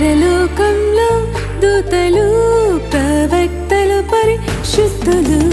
పరలోకంలో దూతలు ప్రవక్తలు పరిశుద్ధులు.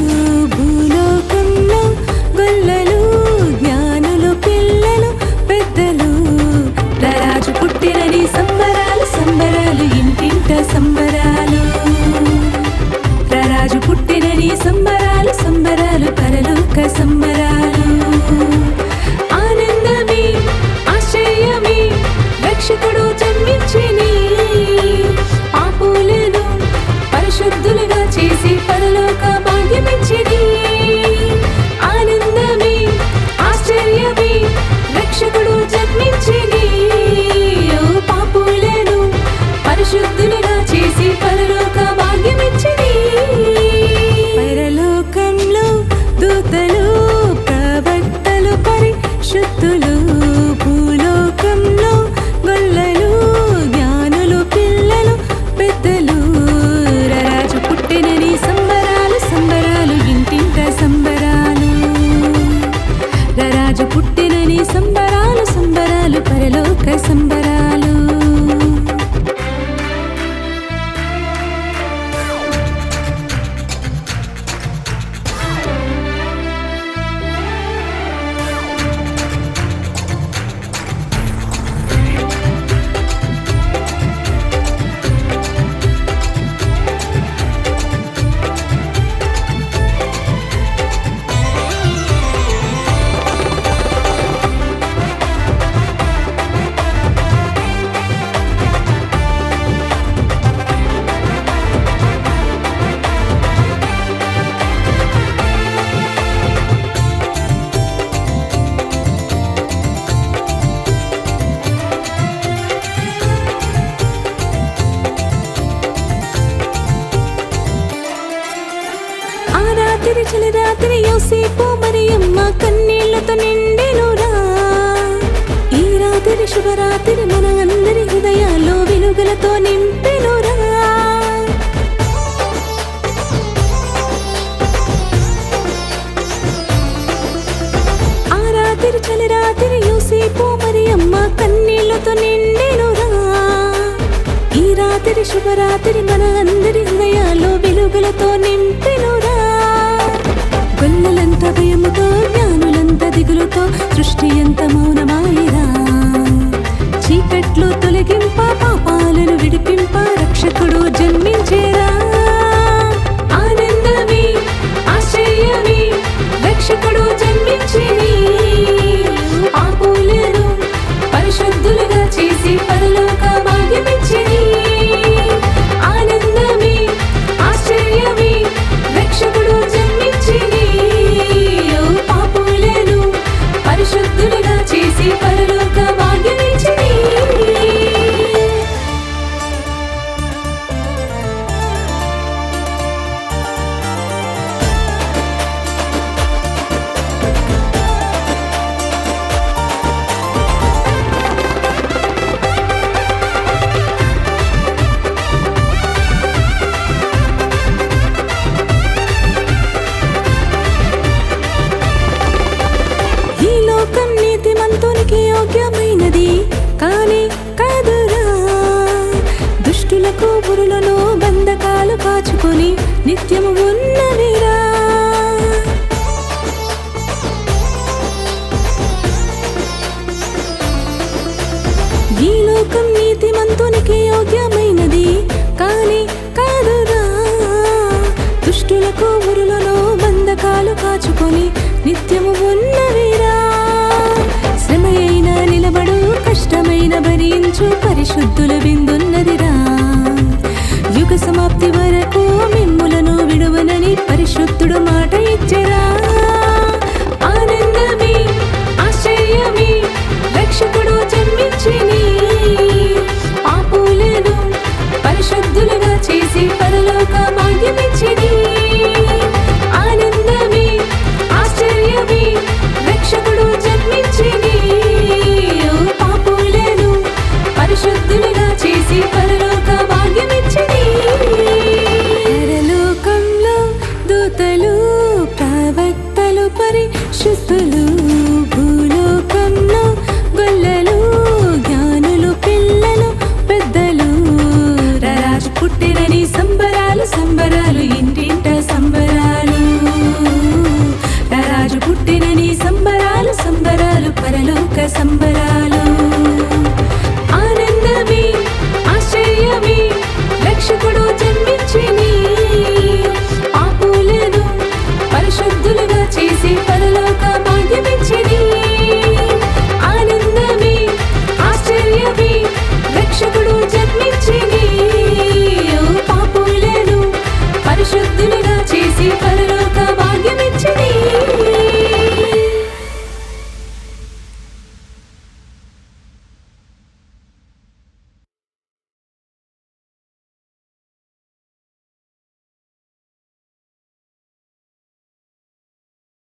December. కాసేపు మరియమ్మ కన్నీళ్ళతో నిండెనురా. ఈ రాత్రి శుభరాత్రి మన అందరి హృదయాల్లో వెలుగులతో నింపెనురా ఆ రాత్రి చలి రాత్రి యూసేపు మరియమ్మ కన్నీళ్ళతో నిండెనురా. ఈ రాత్రి శుభరాత్రి మన అందరి హృదయాల్లో వెలుగులతో నింపి నిత్యము ఉన్నవిరా ఈ లోకం నీతి నీతిమంతునికి యోగ్యమైనది కానీ కాదురా. దుష్టులకు ఊరులలో బంధకాలు కాచుకొని నిత్యము ఉన్నవిరా అయినా నిలబడు కష్టమైన భరించు పరిశుద్ధుల బిందున్నదిరా. యుగ సమాప్తి karşısını